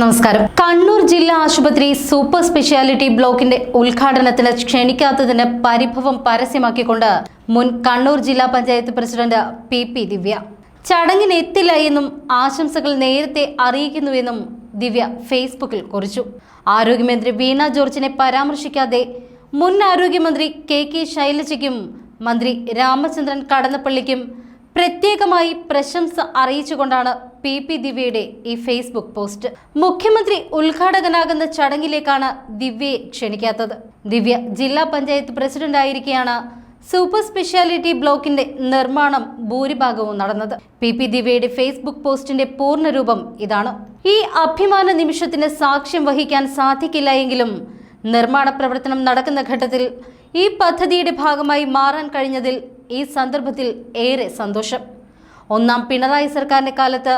നമസ്കാരം. കണ്ണൂർ ജില്ലാ ആശുപത്രി സൂപ്പർ സ്പെഷ്യാലിറ്റി ബ്ലോക്കിന്റെ ഉദ്ഘാടനത്തിന് ക്ഷണിക്കാത്തതിന് പരിഭവം പരസ്യമാക്കിക്കൊണ്ട് മുൻ കണ്ണൂർ ജില്ലാ panchayat president P P Divya. ചടങ്ങിന് എത്തില്ല എന്നും ആശംസകൾ നേരത്തെ അറിയിക്കുന്നുവെന്നും ദിവ്യ ഫേസ്ബുക്കിൽ കുറിച്ചു. ആരോഗ്യമന്ത്രി വീണ ജോർജിനെ പരാമർശിക്കാതെ മുൻ ആരോഗ്യമന്ത്രി കെ കെ ശൈലജയ്ക്കും മന്ത്രി രാമചന്ദ്രൻ കടന്നപ്പള്ളിക്കും പ്രത്യേകമായി പ്രശംസ അറിയിച്ചുകൊണ്ടാണ് പി പി ദിവ്യയുടെ ഈ ഫേസ്ബുക്ക് പോസ്റ്റ്. മുഖ്യമന്ത്രി ഉദ്ഘാടകനാകുന്ന ചടങ്ങിലേക്കാണ് ദിവ്യയെ ക്ഷണിക്കാത്തത്. ദിവ്യ ജില്ലാ പഞ്ചായത്ത് പ്രസിഡന്റ് ആയിരിക്കെയാണ് സൂപ്പർ സ്പെഷ്യാലിറ്റി ബ്ലോക്കിന്റെ നിർമ്മാണം ഭൂരിഭാഗവും നടന്നത്. പി പി ദിവ്യയുടെ ഫേസ്ബുക്ക് പോസ്റ്റിന്റെ പൂർണരൂപം ഇതാണ്. ഈ അഭിമാന നിമിഷത്തിന് സാക്ഷ്യം വഹിക്കാൻ സാധിക്കില്ല എങ്കിലും നിർമ്മാണ പ്രവർത്തനം നടക്കുന്ന ഘട്ടത്തിൽ ഈ പദ്ധതിയുടെ ഭാഗമായി മാറാൻ കഴിഞ്ഞതിൽ ഈ സന്ദർഭത്തിൽ ഏറെ സന്തോഷം. ഒന്നാം പിണറായി സർക്കാരിന്റെ കാലത്ത്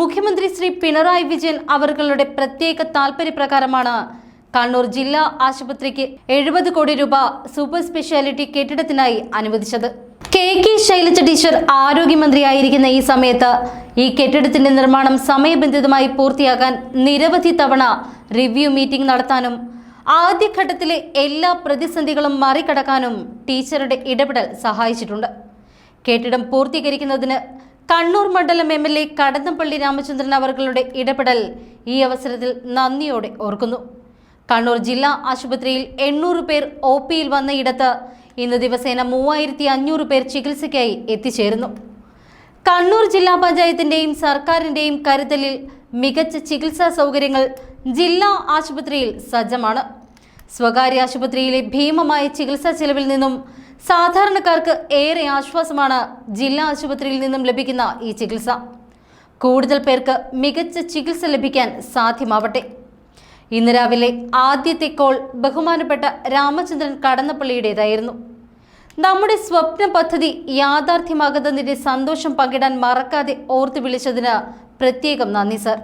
മുഖ്യമന്ത്രി ശ്രീ പിണറായി വിജയൻ അവർകളുടെ പ്രത്യേക താൽപര്യപ്രകാരമാണ് കണ്ണൂർ ജില്ലാ ആശുപത്രിക്ക് എഴുപത് കോടി രൂപ സൂപ്പർ സ്പെഷ്യാലിറ്റി കെട്ടിടത്തിനായി അനുവദിച്ചത്. കെ കെ ശൈലജ ടീച്ചർ ആരോഗ്യമന്ത്രിയായിരിക്കുന്ന ഈ സമയത്ത് ഈ കെട്ടിടത്തിന്റെ നിർമ്മാണം സമയബന്ധിതമായി പൂർത്തിയാക്കാൻ നിരവധി തവണ റിവ്യൂ മീറ്റിംഗ് നടത്താനും ആദ്യഘട്ടത്തിലെ എല്ലാ പ്രതിസന്ധികളും മറികടക്കാനും ടീച്ചറുടെ ഇടപെടൽ സഹായിച്ചിട്ടുണ്ട്. കെട്ടിടം പൂർത്തീകരിക്കുന്നതിന് കണ്ണൂർ മണ്ഡലം M L A Kadannappally Ramachandran അവർകളുടെ ഇടപെടൽ ഈ അവസരത്തിൽ നന്ദിയോടെ ഓർക്കുന്നു. കണ്ണൂർ ജില്ലാ ആശുപത്രിയിൽ എണ്ണൂറ് പേർ ഒ പിയിൽ വന്ന ഇടത്ത് ഇന്ന് ദിവസേന മൂവായിരത്തി അഞ്ഞൂറ് പേർ ചികിത്സയ്ക്കായി എത്തിച്ചേരുന്നു. കണ്ണൂർ ജില്ലാ പഞ്ചായത്തിന്റെയും സർക്കാരിന്റെയും കരുതലിൽ മികച്ച ചികിത്സാ സൗകര്യങ്ങൾ ജില്ലാ ആശുപത്രിയിൽ സജ്ജമാണ്. സ്വകാര്യ ആശുപത്രിയിലെ ഭീമമായ ചികിത്സാ ചെലവിൽ നിന്നും സാധാരണക്കാർക്ക് ഏറെ ആശ്വാസമാണ് ജില്ലാ ആശുപത്രിയിൽ നിന്നും ലഭിക്കുന്ന ഈ ചികിത്സ. കൂടുതൽ പേർക്ക് മികച്ച ചികിത്സ ലഭിക്കാൻ സാധ്യമാവട്ടെ. ഇന്ന് രാവിലെ ആദ്യത്തെ കോൾ ബഹുമാനപ്പെട്ട രാമചന്ദ്രൻ കടന്നപ്പള്ളിയുടേതായിരുന്നു. നമ്മുടെ സ്വപ്ന പദ്ധതി യാഥാർത്ഥ്യമാകുന്നതിന്റെ സന്തോഷം പങ്കിടാൻ മറക്കാതെ ഓർത്തു വിളിച്ചതിന് പ്രത്യേകം നന്ദി സർ.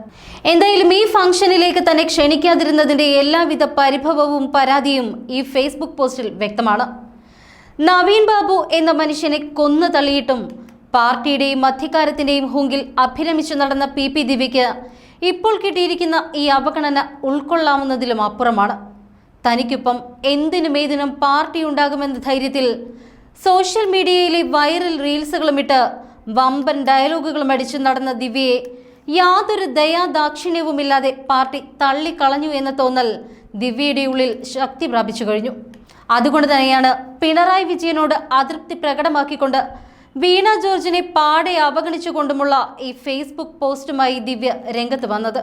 എന്തായാലും ഈ ഫംഗ്ഷനിലേക്ക് തന്നെ ക്ഷണിക്കാതിരുന്നതിന്റെ എല്ലാവിധ പരിഭവവും പരാതിയും ഈ ഫേസ്ബുക്ക് പോസ്റ്റിൽ വ്യക്തമാണ്. നവീൻ ബാബു എന്ന മനുഷ്യനെ കൊന്നു തള്ളിയിട്ടും പാർട്ടിയുടെയും മധ്യകാരത്തിന്റെയും ഹുങ്കിൽ അഭിരമിച്ചു നടന്ന പി പി ദിവ്യയ്ക്ക് ഇപ്പോൾ കിട്ടിയിരിക്കുന്ന ഈ അവഗണന ഉൾക്കൊള്ളാവുന്നതിലും അപ്പുറമാണ്. തനിക്കൊപ്പം എന്തിനും ഏതിനും പാർട്ടി ഉണ്ടാകുമെന്ന ധൈര്യത്തിൽ സോഷ്യൽ മീഡിയയിലെ വൈറൽ റീൽസുകളും ഇട്ട് വമ്പൻ ഡയലോഗുകളും അടിച്ചു നടന്ന ദിവ്യയെ യാതൊരു ദയാദാക്ഷിണ്യവുമില്ലാതെ പാർട്ടി തള്ളിക്കളഞ്ഞു എന്ന തോന്നൽ ദിവ്യയുടെ ഉള്ളിൽ ശക്തി പ്രാപിച്ചു കഴിഞ്ഞു. അതുകൊണ്ട് തന്നെയാണ് പിണറായി വിജയനോട് അതൃപ്തി പ്രകടമാക്കിക്കൊണ്ട് വീണ ജോർജിനെ പാടെ അവഗണിച്ചുകൊണ്ടുമുള്ള ഈ ഫേസ്ബുക്ക് പോസ്റ്റുമായി ദിവ്യ രംഗത്ത് വന്നത്.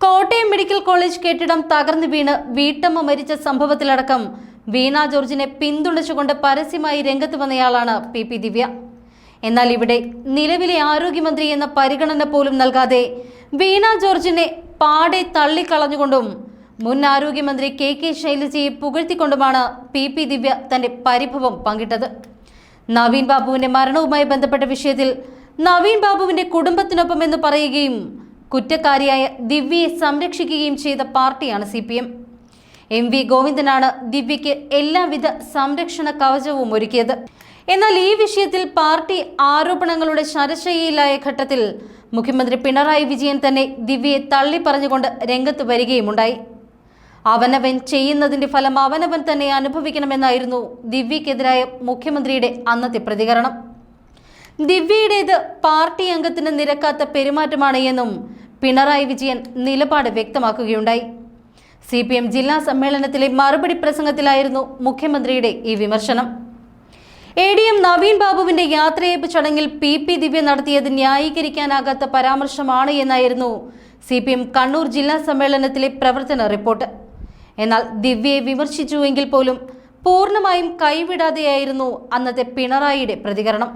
കോട്ടയം മെഡിക്കൽ കോളേജ് കെട്ടിടം തകർന്നു വീണ് വീട്ടമ്മ മരിച്ച സംഭവത്തിലടക്കം വീണ ജോർജിനെ പിന്തുണച്ചുകൊണ്ട് പരസ്യമായി രംഗത്ത് വന്നയാളാണ് പി പി ദിവ്യ. എന്നാൽ ഇവിടെ നിലവിലെ ആരോഗ്യമന്ത്രി എന്ന പരിഗണന പോലും നൽകാതെ വീണ ജോർജിനെ പാടെ തള്ളിക്കളഞ്ഞുകൊണ്ടും മുൻ ആരോഗ്യമന്ത്രി കെ കെ ശൈലജയെ പുകഴ്ത്തിക്കൊണ്ടുമാണ് പി പി ദിവ്യ തന്റെ പരിഭവം പങ്കിട്ടത്. നവീൻ ബാബുവിന്റെ മരണവുമായി ബന്ധപ്പെട്ട വിഷയത്തിൽ നവീൻ ബാബുവിന്റെ കുടുംബത്തിനൊപ്പം എന്ന് പറയുകയും കുറ്റക്കാരിയായ ദിവ്യയെ സംരക്ഷിക്കുകയും ചെയ്ത പാർട്ടിയാണ് C P M M V ഗോവിന്ദനാണ് ദിവ്യയ്ക്ക് എല്ലാവിധ സംരക്ഷണ കവചവും ഒരുക്കിയത്. എന്നാൽ ഈ വിഷയത്തിൽ പാർട്ടി ആരോപണങ്ങളുടെ ശരശയിലായ ഘട്ടത്തിൽ മുഖ്യമന്ത്രി പിണറായി വിജയൻ തന്നെ ദിവ്യയെ തള്ളിപ്പറഞ്ഞുകൊണ്ട് രംഗത്ത് വരികയുമുണ്ടായി. അവനവൻ ചെയ്യുന്നതിന്റെ ഫലം അവനവൻ തന്നെ അനുഭവിക്കണമെന്നായിരുന്നു ദിവ്യക്കെതിരായ മുഖ്യമന്ത്രിയുടെ അന്നത്തെ പ്രതികരണം. ദിവ്യയുടേത് പാർട്ടി അംഗത്തിന് നിരക്കാത്ത പെരുമാറ്റമാണ് എന്നും പിണറായി വിജയൻ നിലപാട് വ്യക്തമാക്കുകയുണ്ടായി. സി പി എം ജില്ലാ സമ്മേളനത്തിലെ മറുപടി പ്രസംഗത്തിലായിരുന്നു മുഖ്യമന്ത്രിയുടെ ഈ വിമർശനം. എ ഡി എം നവീൻ ബാബുവിന്റെ യാത്രയയപ്പ് ചടങ്ങിൽ പി പി ദിവ്യ നടത്തിയത് ന്യായീകരിക്കാനാകാത്ത പരാമർശമാണ് എന്നായിരുന്നു സി പി എം കണ്ണൂർ ജില്ലാ സമ്മേളനത്തിലെ പ്രവർത്തന റിപ്പോർട്ട്. എന്നാൽ ദിവ്യയെ വിമർശിച്ചുവെങ്കിൽ പോലും പൂർണമായും കൈവിടാതെയായിരുന്നു അന്നത്തെ പിണറായിയുടെ പ്രതികരണം.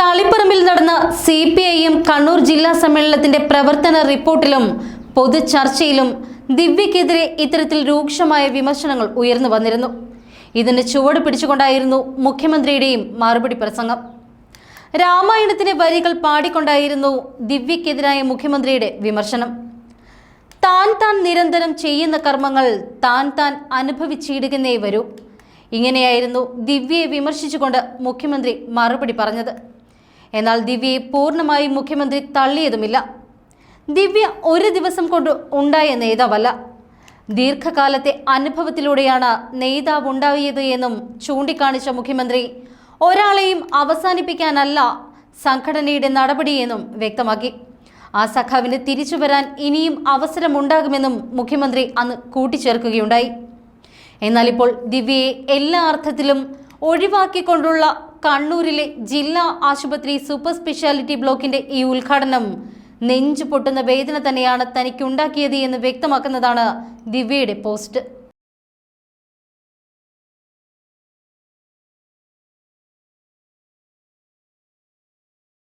തളിപ്പറമ്പിൽ നടന്ന C P I M Kannur ജില്ലാ സമ്മേളനത്തിന്റെ പ്രവർത്തന റിപ്പോർട്ടിലും പൊതു ചർച്ചയിലും ദിവ്യക്കെതിരെ ഇത്തരത്തിൽ രൂക്ഷമായ വിമർശനങ്ങൾ ഉയർന്നു വന്നിരുന്നു. ഇതിന് ചുവട് പിടിച്ചുകൊണ്ടായിരുന്നു മുഖ്യമന്ത്രിയുടെയും മറുപടി പ്രസംഗം. രാമായണത്തിലെ വരികൾ പാടിക്കൊണ്ടായിരുന്നു ദിവ്യക്കെതിരായ മുഖ്യമന്ത്രിയുടെ വിമർശനം. താൻ താൻ നിരന്തരം ചെയ്യുന്ന കർമ്മങ്ങൾ താൻ താൻ അനുഭവിച്ചിടുകന്നേ വരൂ. ഇങ്ങനെയായിരുന്നു ദിവ്യയെ വിമർശിച്ചുകൊണ്ട് മുഖ്യമന്ത്രി മറുപടി പറഞ്ഞത്. എന്നാൽ ദിവ്യയെ പൂർണമായും മുഖ്യമന്ത്രി തള്ളിയതുമില്ല. ദിവ്യ ഒരു ദിവസം കൊണ്ട് ഉണ്ടായ നേതാവല്ല. ദീർഘകാലത്തെ അനുഭവത്തിലൂടെയാണ് നേതാവ് ഉണ്ടായത് എന്നും ചൂണ്ടിക്കാണിച്ച മുഖ്യമന്ത്രി ഒരാളെയും അവസാനിപ്പിക്കാനല്ല സംഘടനയുടെ നടപടിയെന്നും വ്യക്തമാക്കി. ആ സഖാവിന് തിരിച്ചു വരാൻ ഇനിയും അവസരമുണ്ടാകുമെന്നും മുഖ്യമന്ത്രി അന്ന് കൂട്ടിച്ചേർക്കുകയുണ്ടായി. എന്നാൽ ഇപ്പോൾ ദിവ്യയെ എല്ലാ അർത്ഥത്തിലും ഒഴിവാക്കിക്കൊണ്ടുള്ള കണ്ണൂരിലെ ജില്ലാ ആശുപത്രി സൂപ്പർ സ്പെഷ്യാലിറ്റി ബ്ലോക്കിന്റെ ഈ ഉദ്ഘാടനം നെഞ്ചു പൊട്ടുന്ന വേദന തന്നെയാണ് തനിക്കുണ്ടാക്കിയത് എന്ന് വ്യക്തമാക്കുന്നതാണ് ദിവ്യയുടെ പോസ്റ്റ്.